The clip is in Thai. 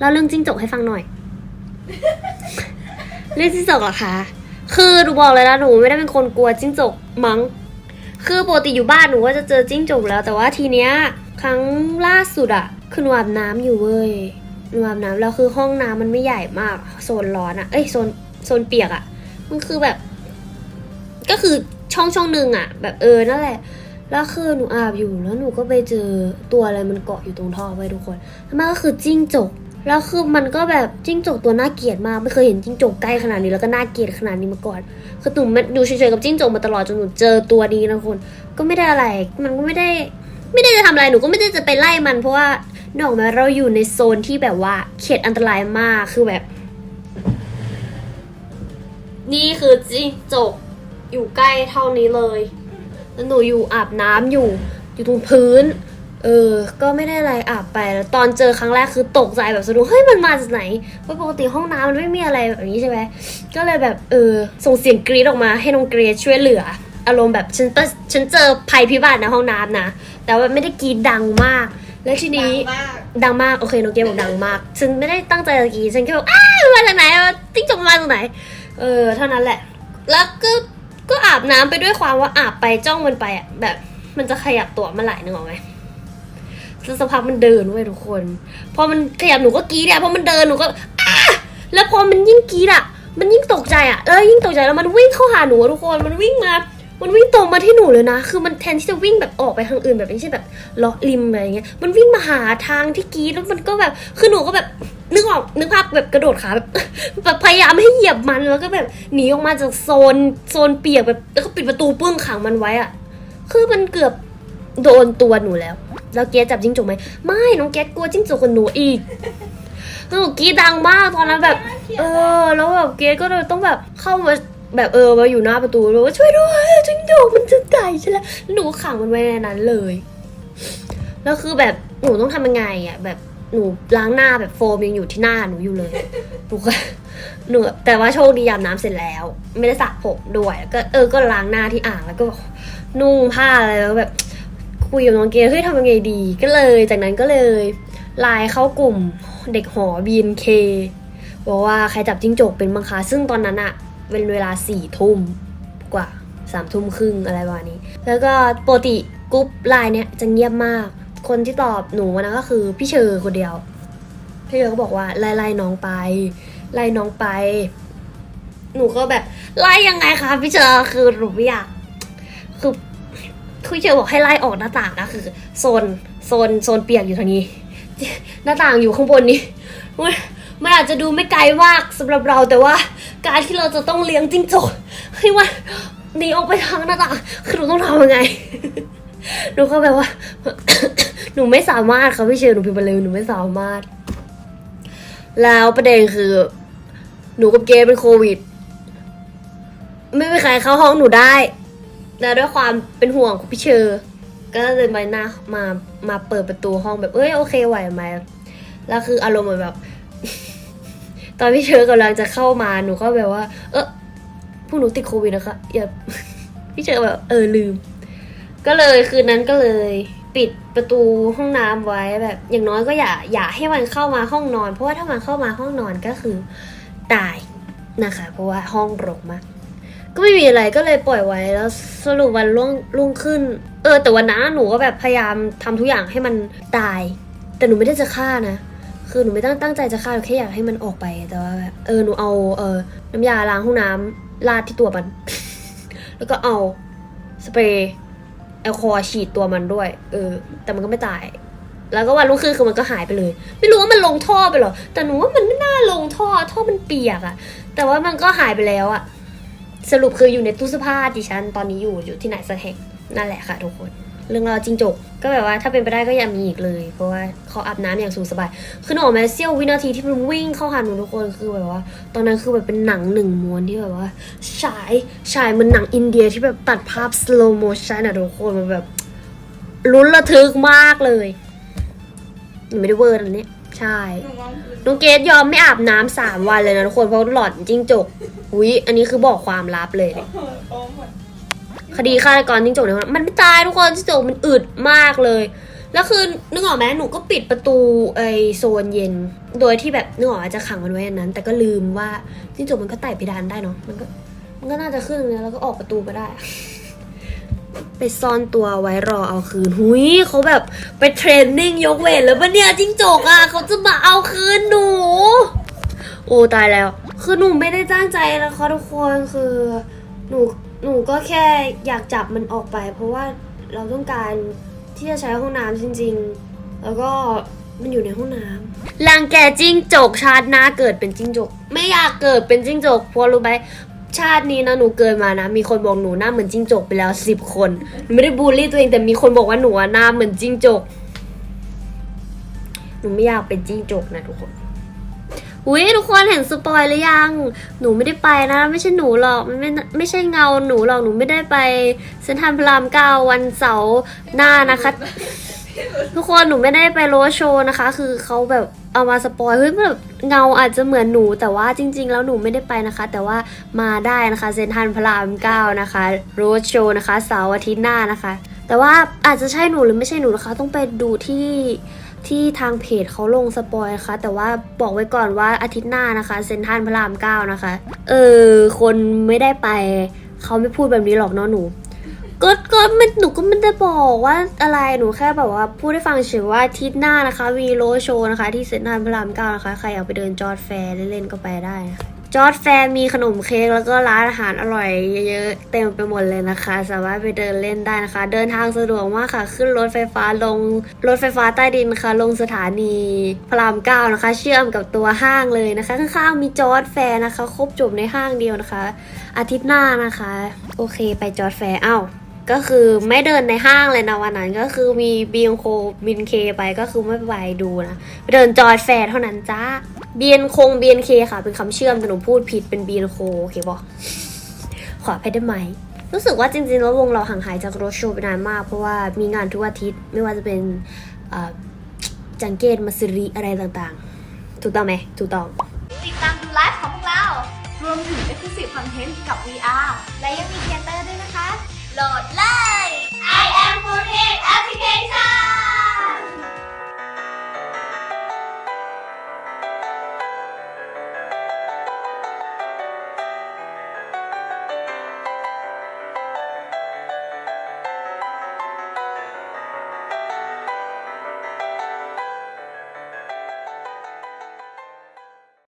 เล่าเรื่องจิ้งจกให้ฟังหน่อย เรื่องจิ้งจกเหรอคะ คือหนูบอกเลยนะหนูไม่ได้เป็นคนกลัวจิ้งจกมั้ง คือปกติอยู่บ้านหนูก็จะเจอจิ้งจกแล้ว แต่ว่าทีเนี้ยครั้งล่าสุดอะคือหนูอาบน้ำอยู่เว้ยหนูอาบน้ำแล้วคือห้องน้ำมันไม่ใหญ่มาก โซนร้อนอะเอ้ยโซนโซนเปียกอะมันคือแบบ ก็คือช่องช่องหนึ่งอะแบบเออนั่นแหละแล้วคือหนูอาบอยู่แล้วหนูก็ไปเจอตัวอะไรมันเกาะอยู่ตรงท่อไว้ทุกคนแล้วมันก็คือจิ้งจก แล้วคือมันก็แบบจิ้งจกตัวน่าเกลียดมากไม่เคยเห็นจิ้งจกใกล้ขนาดนี้แล้วก็น่าเกลียดขนาดนี้มาก่อน คือหนูม่ดูเฉยๆกับจิ้งจกมาตลอดจนหนูเจอตัวนี้นะคุณก็ไม่ได้อะไร มันก็ไม่ได้ ไม่ได้จะทำอะไรหนูก็ไม่ได้จะไปไล่มัน เพราะว่าเนอกมาเราอยู่ในโซนที่แบบว่าเขตอันตรายมากคือแบบ นี่คือจิ้งจกอยู่ใกล้เท่านี้เลยแล้วหนูอยู่อาบน้ำอยู่ อยู่ตรงพื้น เออ ก็ไม่ได้อะไรอาบไปแล้วตอนเจอครั้งแรกคือตกใจแบบสะดุ้งเฮ้ยมันมาจากไหนเพราะปกติห้องน้ำมันไม่มีอะไรแบบนี้ใช่ไหมก็เลยแบบเออส่งเสียงกรี๊ดออกมาให้น้องเกรซช่วยเหลือ อารมณ์แบบฉันเตฉันเจอภัยพิบัติในห้องน้ำนะ แต่ว่าไม่ได้กรีดดังมาก แล้วทีนี้มากดังมากโอเคน้องเกมบอกดังมาก ฉันไม่ได้ตั้งใจจะกรีดฉันแค่แบบอ้าวมันมาจากไหนวะจิ้งจกมันมาจากไหน เออเท่านั้นแหละ แล้วก็ก็อาบน้ำไปด้วยความว่าอาบไปจ้องมันไปอะแบบมันจะขยับตัวเมื่อไหร่นึกออกไหม แล้วสักพักมันเดินเว้ทุกคน พอมันขยับหนูก็กรีดอะพอมันเดินหนูก็อ้าแล้วพอมันยิ่งกรีดอะ มันยิ่งตกใจอะแล้วยิ่งตกใจแล้วมันวิ่งเข้าหาหนูอะทุกคนมันวิ่งมามันวิ่งตรงมาที่หนูเลยนะ คือมันแทนที่จะวิ่งแบบออกไปทางอื่นแบบไม่ใช่แบบเลาะริมอะไรเงี้ย มันวิ่งมาหาทางที่กีดแล้วมันก็แบบ คือหนูก็แบบนึกออกนึกภาพแบบกระโดดขาแบบแบบพยายามให้เหยียบมันแล้วก็แบบหนีออกมาจากโซนโซนเปียกแบบแล้วก็ปิดประตูปึ้งขังมันไว้อะคือมันเกือบโดนตัวหนูแล้ว แล้วเกสจับจิ้งจกไหมไม่น้องเกสกลัวจิ้งจกกว่าหนูอีกหนูกรีดดังมากตอนนั้นแบบ เออ แล้วแบบเกสก็เลยต้องแบบเข้ามาแบบเออมาอยู่หน้าประตูแล้วก็ช่วยด้วยจิ้งจกมันจะไต่ฉันแล้วหนูขังมันไว้ในนั้นเลยแล้วคือแบบหนูต้องทำยังไงอะแบบหนูล้างหน้าแบบโฟมยังอยู่ที่หน้าหนูอยู่เลยหนูก็หนูแต่ว่าโชคดีอาบน้ำเสร็จแล้ว ไม่ได้สระผมด้วยแล้วก็เออก็ล้างหน้าที่อ่างแล้วก็นุ่งผ้าอะไรแล้วแบบ คุยกับน้องเกดเฮ้ยทำยังไงดีก็เลย จากนั้นก็เลยไลน์เข้ากลุ่มเด็กหอ BNK บอกว่าใครจับจิ้งจกเป็นบ้างคะซึ่งตอนนั้นอะเป็นเวลาสี่ทุ่มกว่าสามทุ่มครึ่งอะไรประมาณนี้ แล้วก็ปกติกรุ๊ปไลน์เนี้ยจะเงียบมาก คนที่ตอบหนูวันนั้นก็คือพี่เชอร์คนเดียว พี่เชอร์ก็บอกว่าไล่ไล่น้องไป ไล่น้องไป หนูก็แบบไล่ยังไงคะพี่เชอร์คือหนูไม่อยากคือ พี่เชอร์บอกให้ไล่ออกหน้าต่างนะคือโซนโซนโซนเปียกอยู่ทางนี้ หน้าต่างอยู่ข้างบนนี้มันมันอาจจะดูไม่ไกลมากสำหรับเราแต่ว่า การที่เราจะต้องเลี้ยงจิ้งจกให้มันหนีออกไปทางหน้าต่างคือหนูต้องทำยังไงหนูก็แบบว่า หนูไม่สามารถค่ะพี่เชอร์หนูพิมพ์ไปเลยหนูไม่สามารถ แล้วประเด็นคือ หนูกับเกเป็นโควิด ไม่มีใครเข้าห้องหนูได้ แล้วด้วยความเป็นห่วงของพี่เชอร์ก็เลยไปหน้ามามาเปิดประตูห้องแบบเอ้ยโอเคไหวไหมแล้วคืออารมณ์เหมือนแบบ ตอนพี่เชอร์กำลังจะเข้ามาหนูก็แบบว่า เออพวกหนูติดโควิดนะคะอย่าพี่เชอร์แบบเออลืม ก็เลยคืนนั้นก็เลย ปิดประตูห้องน้ำไว้แบบ อย่างน้อยก็อย่าอย่าให้มันเข้ามาห้องนอน เพราะว่าถ้ามันเข้ามาห้องนอนก็คือตายนะคะ เพราะว่าห้องรกมาก ก็ไม่มีอะไรก็เลยปล่อยไว้แล้วสรุปวันรุ่งรุ่งขึ้น เออ แต่วันนั้นหนูก็แบบพยายามทำทุกอย่างให้มันตาย แต่หนูไม่ได้จะฆ่านะ คือหนูไม่ตั้งตั้งใจจะฆ่าหนูแค่อยากให้มันออกไปแต่ว่าแบบเออหนูเอาเออน้ำยาล้างห้องน้ำราดที่ตัวมัน แล้วก็เอาสเปรย์แอลกอฮอล์ฉีดตัวมันด้วย เออ แต่มันก็ไม่ตาย แล้วก็วันรุ่งขึ้นคือมันก็หายไปเลย ไม่รู้ว่ามันลงท่อไปหรอ แต่หนูว่ามันไม่น่าลงท่อ ท่อมันเปียกอะแต่ว่ามันก็หายไปแล้วอะ สรุปคืออยู่ในตู้เสื้อผ้าดิฉันตอนนี้อยู่อยู่ที่ไหนสักแห่งนั่นแหละค่ะทุกคน เรื่องราวจิงจก ก็แบบว่าถ้าเป็นไปได้ก็อย่ามีอีกเลย เพราะว่าเขาอาบน้ำอย่างสุขสบายคือหนูออกมาเสี้ยววินาทีที่มันวิ่งเข้าหาหนูทุกคนคือแบบว่า ตอนนั้นคือแบบเป็นหนังหนึ่งม้วนที่แบบว่า ฉายฉายมันหนังอินเดียที่แบบตัดภาพ slow motion อะทุกคนมันแบบลุ้นระทึกมากเลยหนูไม่ได้เวอร์อันนี้ ใช่ น้องเกดยอมไม่อาบน้ำสามวันเลยนะทุกคนเพราะหลอดจิ้งจกอุ้ยอันนี้คือบอกความลับเลย คดีฆาตกรจิ้งจกเนี่ยมันไม่ตายทุกคนจิ้งจกมันอึดมากเลย แล้วคือนึกออกไหมหนูก็ปิดประตูไอโซนเย็น โดยที่แบบนึกออกอจะขังมันไว้อันนั้น แต่ก็ลืมว่าจิ้งจกมันก็ไต่เพดานได้เนาะมันก็มันก็น่าจะขึ้นเนี่ยแล้วก็ออกประตูมาได้ ไปซ่อนตัวไว้รอเอาคืน หุยเขาแบบไปเทรนนิ่งยกเวทแล้วปะเนี่ยจิ้งจกอะเขาจะมาเอาคืนหนู โอ้ตายแล้ว คือหนูไม่ได้ตั้งใจนะคะทุกคนคือหนูหนูก็แค่อยากจับมันออกไป เพราะว่าเราต้องการที่จะใช้ห้องน้ำจริง ๆ แล้วก็มันอยู่ในห้องน้ำลังแกจิ้งจกชาติหน้าเกิดเป็นจิ้งจก ไม่อยากเกิดเป็นจิ้งจกเพราะรู้ไหม ชาตินี้นะหนูเกิดมานะ มีคนบอกหนูหน้าเหมือนจิ้งจกไปแล้วสิบคนหนูไม่ได้บูลลี่ตัวเองแต่มีคนบอกว่าหนูอะหน้าเหมือนจิ้งจก หนูไม่อยากเป็นจิ้งจกนะทุกคนอุ้ยทุกคนเห็นสปอยหรือยัง หนูไม่ได้ไปนะ ไม่ใช่หนูหรอกมันไม่ไม่ใช่เงาหนูหรอกหนูไม่ได้ไปเซนทรัลพระรามเก้าวันเสาร์หน้านะคะ ทุกคนหนูไม่ได้ไปโรโชว์นะคะ คือเขาแบบเอามาสปอยเฮ้ยแบบเงาอาจจะเหมือนหนูแต่ว่าจริง ๆ แล้วหนูไม่ได้ไปนะคะ แต่ว่ามาได้นะคะเซนทรัลพระรามเก้านะคะโรโชว์นะคะเสาร์อาทิตย์หน้านะคะ แต่ว่าอาจจะใช่หนูหรือไม่ใช่หนูนะคะ ต้องไปดูที่ที่ทางเพจเขาลงสปอยนะคะแต่ว่าบอกไว้ก่อนว่าอาทิตย์หน้านะคะเซนทรัลพระรามเก้านะคะ เออ คนไม่ได้ไปเขาไม่พูดแบบนี้หรอกเนาะหนู ก็ก็ไม่หนูก็ไม่ได้บอกว่าอะไรหนูแค่แบบว่าพูดให้ฟังเฉยว่าอาทิตย์หน้านะคะวีโรโชนะคะ ที่เซ็นทรัลพระรามเก้านะคะ ใครอยากไปเดินจอร์ดแฟร์เล่นๆก็ไปได้นะคะจอร์ดแฟร์มีขนมเค้กแล้วก็ร้านอาหารอร่อยเยอะๆเต็มไปหมดเลยนะคะ สามารถไปเดินเล่นได้นะคะ เดินทางสะดวกมากค่ะ ขึ้นรถไฟฟ้าลงรถไฟฟ้าใต้ดินค่ะ ลงสถานีพระรามเก้านะคะ เชื่อมกับตัวห้างเลยนะคะ ข้างๆมีจอร์ดแฟร์นะคะ ครบจบในห้างเดียวนะคะ อาทิตย์หน้านะคะ โอเค ไปจอร์ดแฟร์อ้าว ก็คือไม่เดินในห้างเลยนะวันนั้น ก็คือมีบีนโคบินเคไปก็คือไม่ไปดูนะไปเดินจอยแฟร์เท่านั้นจ้าเบียนคงบีนเคค่ะ เป็นคำเชื่อมแต่หนูพูดผิดเป็นบีนโคโอเคบอกขออภัยได้ไหมรู้สึกว่าจริงๆแล้ววงเราห่างหายจากโรถโชว์ไปนานมาก เพราะว่ามีงานทุกอาทิตย์ไม่ว่าจะเป็นจังเกตมาซิริอะไรต่างๆ ถูกต้องไหมถูกต้อง ติดตามดูไลฟ์ของพวกเรา รวมถึง Exclusive Content กับ VR และยังมีเทเตอร์ด้วยนะคะ โหลดเลย I am 4 Application